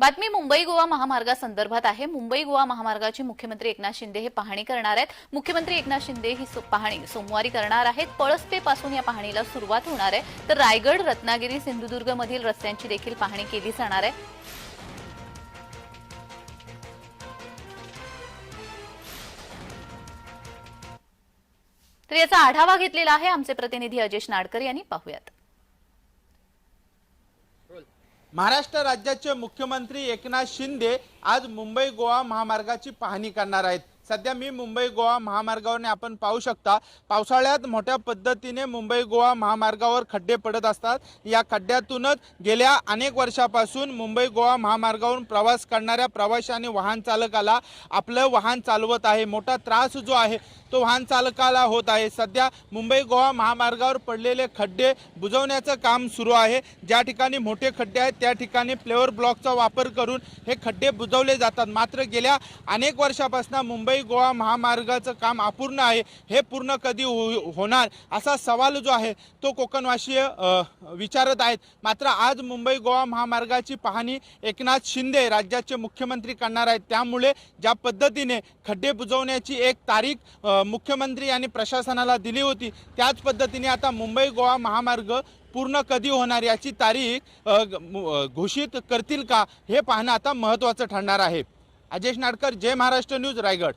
बातमी मुंबई गोवा महामार्गासंदर्भात आहे. मुंबई गोवा महामार्गाची मुख्यमंत्री एकनाथ शिंदे हे पाहणी करणार आहेत. मुख्यमंत्री एकनाथ शिंदे ही सो- पाहणी सोमवारी करणार आहेत. पळस्पेपासून या पाहणीला सुरुवात होणार आहे. तर रायगड रत्नागिरी सिंधुदुर्ग मधील रस्त्यांची देखील पाहणी केली जाणार आहे. तर याचा आढावा घेतलेला आहे आमचे प्रतिनिधी अजेश नाडकर यांनी. पाहूयात. महाराष्ट्र राज्याचे मुख्यमंत्री एकनाथ शिंदे आज मुंबई गोवा महामार्गाची पाहणी करणार आहेत. सध्या मी मुंबई गोवा महामार्गावरने आपण पाहू शकता पावसाळ्यात मोठ्या पद्धतीने मुंबई गोवा महामार्गावर खड्डे पडत असतात. या खड्ड्यातूनच गेल्या अनेक वर्षापासून मुंबई गोवा महामार्गावरून प्रवास करणाऱ्या प्रवाशी आणि वाहन चालकाला आपलं वाहन चालवत आहे. मोठा त्रास जो आहे तो वाहन चालकाला होत आहे. सध्या मुंबई गोवा महामार्गावर पडलेले खड्डे बुजवण्याचं काम सुरू आहे. ज्या ठिकाणी मोठे खड्डे आहेत त्या ठिकाणी फ्लेवर ब्लॉकचा वापर करून हे खड्डे बुजवले जातात. मात्र गेल्या अनेक वर्षापासून मुंबई मुंबई गोवा महामार्गाचं काम अपूर्ण आहे हे पूर्ण कधी हो होणार असा सवाल जो आहे तो कोकणवासीय विचारत आहेत. मात्र आज मुंबई गोवा महामार्गाची पाहणी एकनाथ शिंदे राज्याचे मुख्यमंत्री करणार आहेत. त्यामुळे ज्या पद्धतीने खड्डे बुजवण्याची एक तारीख मुख्यमंत्री आणि प्रशासनाला दिली होती त्याच पद्धतीने आता मुंबई गोवा महामार्ग पूर्ण कधी होणार याची तारीख घोषित करतील का हे पाहणं आता महत्त्वाचं ठरणार आहे. अजेश नाडकर जय महाराष्ट्र न्यूज रायगड.